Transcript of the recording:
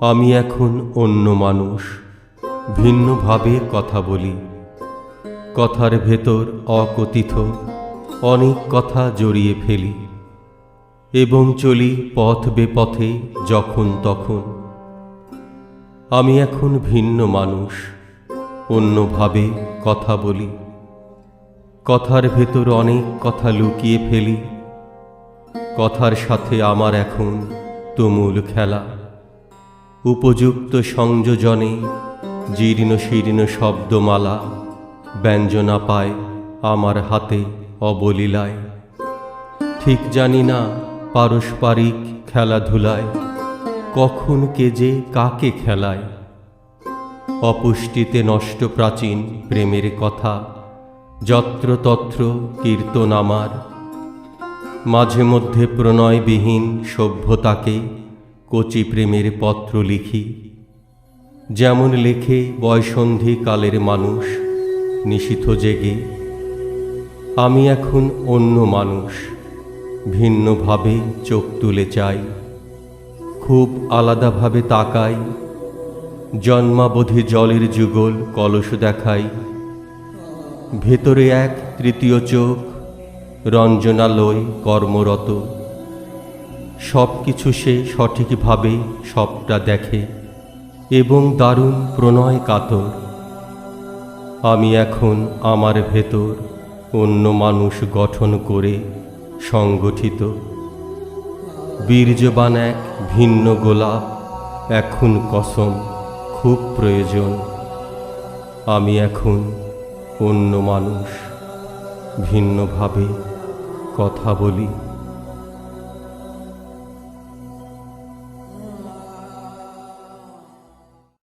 আমি এখন অন্য মানুষ ভিন্নভাবে কথা বলি। কথার ভেতর অকথিত অনেক কথা জড়িয়ে ফেলি এবং চলি পথ বেপথে যখন তখন। আমি এখন ভিন্ন মানুষ অন্যভাবে কথা বলি। কথার ভেতর অনেক কথা লুকিয়ে ফেলি। কথার সাথে আমার এখন তুমুল খেলা। উপযুক্ত সংযোজনে জীর্ণ শীর্ণ শব্দমালা ব্যঞ্জনা পায় আমার হাতে অবলীলায়। ঠিক জানি না পারস্পরিক খেলাধুলায় কখন কে যে কাকে খেলায়। অপুষ্টিতে নষ্ট প্রাচীন প্রেমের কথা যত্রতত্র কীর্তন আমার। মাঝে মধ্যে প্রণয়বিহীন সভ্যতাকে কচি প্রেমের পত্র লিখি। যেমন লেখে বয়সন্ধি কালের মানুষ নিশিথ জেগে। আমি এখন অন্য মানুষ, ভিন্নভাবে চোখ তুলে চাই। খুব আলাদাভাবে তাকাই, জন্মাবধি জলের যুগল কলস দেখাই। ভেতরে এক তৃতীয় চোখ, রঞ্জনালয়, কর্মরত। সব কিছু সে সঠিকভাবে সবটা দেখে এবং দারুণ প্রণয় কাতর। আমি এখন আমার ভেতর অন্য মানুষ গঠন করে সংগঠিত। বীর্যবান এক ভিন্ন গোলাপ, এখন কসম, খুব প্রয়োজন। আমি এখন অন্য মানুষ ভিন্নভাবে কথা বলি।